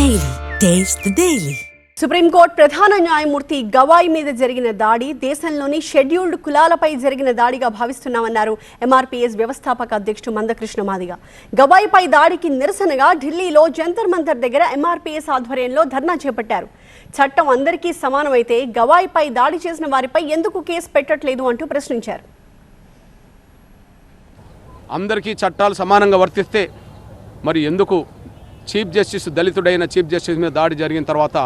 Taste the Daily. Supreme court ప్రధాన న్యాయమూర్తి గవాయ్ మీద జరిగిన దాడి దేశంలోని షెడ్యూల్డ్ కులాలపై జరిగిన దాడిగా భావిస్తున్నామన్నారు ఎంఆర్పీఎస్ వ్యవస్థాపక అధ్యక్షుడు మందకృష్ణ మాదిగ. గవాయ్పై దాడికి నిరసనగా ఢిల్లీలో జంతర్ మంతర్ దగ్గర ఎంఆర్పీఎస్ ఆధ్వర్యంలో ధర్నా చేపట్టారు. చట్టం అందరికీ సమానమైతే గవాయ్పై దాడి చేసిన వారిపై ఎందుకు కేసు పెట్టట్లేదు అంటూ ప్రశ్నించారు. అందరికీ చట్టాలు సమానంగా వర్తిస్తే మరి ఎందుకు చీఫ్ జస్టిస్ దళితుడైన చీఫ్ జస్టిస్ మీద దాడి జరిగిన తర్వాత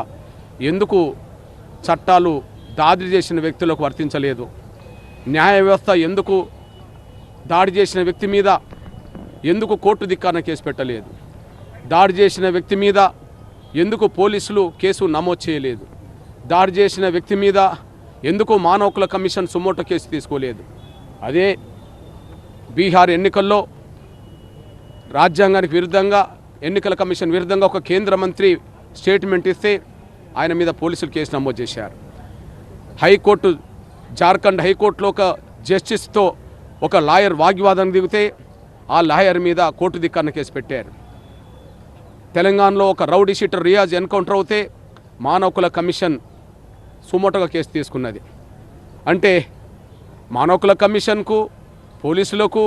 ఎందుకు చట్టాలు దాడి చేసిన వ్యక్తులకు వర్తించలేదు? న్యాయ వ్యవస్థ ఎందుకు దాడి చేసిన వ్యక్తి మీద ఎందుకు కోర్టు ధిక్కారణ కేసు పెట్టలేదు? దాడి చేసిన వ్యక్తి మీద ఎందుకు పోలీసులు కేసు నమోదు చేయలేదు? దాడి చేసిన వ్యక్తి మీద ఎందుకు మానవ హక్కుల కమిషన్ సుమోటో కేసు తీసుకోలేదు? అదే బీహార్ ఎన్నికల్లో రాజ్యాంగానికి విరుద్ధంగా ఎన్నికల కమిషన్ విరుద్ధంగా ఒక కేంద్ర మంత్రి స్టేట్మెంట్ ఇస్తే ఆయన మీద పోలీసులు కేసు నమోదు చేశారు. హైకోర్టు జార్ఖండ్ హైకోర్టులో ఒక జస్టిస్తో ఒక లాయర్ వాగ్వాదం దిగితే ఆ లాయర్ మీద కోర్టు ధిక్కరణ కేసు పెట్టారు. తెలంగాణలో ఒక రౌడీ షీటర్ రియాజ్ ఎన్కౌంటర్ అవుతే మానవకుల కమిషన్ సుమోటోగా కేసు తీసుకున్నది. అంటే మానవకుల కమిషన్కు పోలీసులకు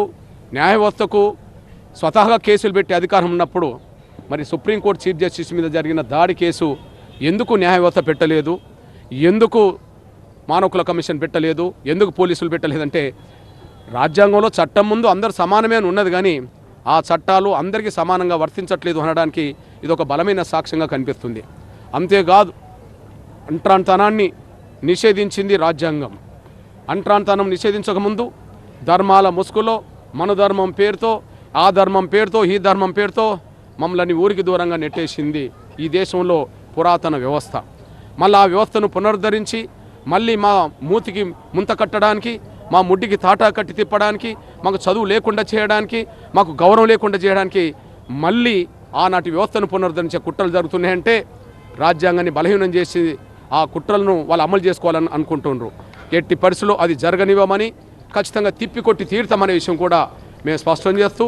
న్యాయవ్యవస్థకు స్వతహాగా కేసులు పెట్టే అధికారం ఉన్నప్పుడు మరి సుప్రీంకోర్టు చీఫ్ జస్టిస్ మీద జరిగిన దాడి కేసు ఎందుకు న్యాయవ్యవస్థ పెట్టలేదు? ఎందుకు మానవకుల కమిషన్ పెట్టలేదు? ఎందుకు పోలీసులు పెట్టలేదంటే రాజ్యాంగంలో చట్టం ముందు అందరు సమానమే అని ఉన్నది కానీ ఆ చట్టాలు అందరికీ సమానంగా వర్తించట్లేదు అనడానికి ఇది ఒక బలమైన సాక్ష్యంగా కనిపిస్తుంది. అంతేకాదు అంట్రాంతనాన్ని నిషేధించింది రాజ్యాంగం. అంట్రాంతనం నిషేధించకముందు ధర్మాల ముసుగులో మన ధర్మం పేరుతో ఆ ధర్మం పేరుతో ఈ ధర్మం పేరుతో మమ్మల్ని ఊరికి దూరంగా నెట్టేసింది ఈ దేశంలో పురాతన వ్యవస్థ. మళ్ళీ ఆ వ్యవస్థను పునరుద్ధరించి మళ్ళీ మా మూతికి ముంత కట్టడానికి మా ముడ్డికి తాటా కట్టి తిప్పడానికి మాకు చదువు లేకుండా చేయడానికి మాకు గౌరవం లేకుండా చేయడానికి మళ్ళీ ఆనాటి వ్యవస్థను పునరుద్ధరించే కుట్రలు జరుగుతున్నాయంటే రాజ్యాంగాన్ని బలహీనం చేసి ఆ కుట్రలను వాళ్ళు అమలు చేసుకోవాలని అనుకుంటున్నారు ఎట్టి పరిస్థితుల్లో అది జరగనివ్వమని ఖచ్చితంగా తిప్పికొట్టి తీర్థమనే విషయం కూడా మేము స్పష్టం చేస్తూ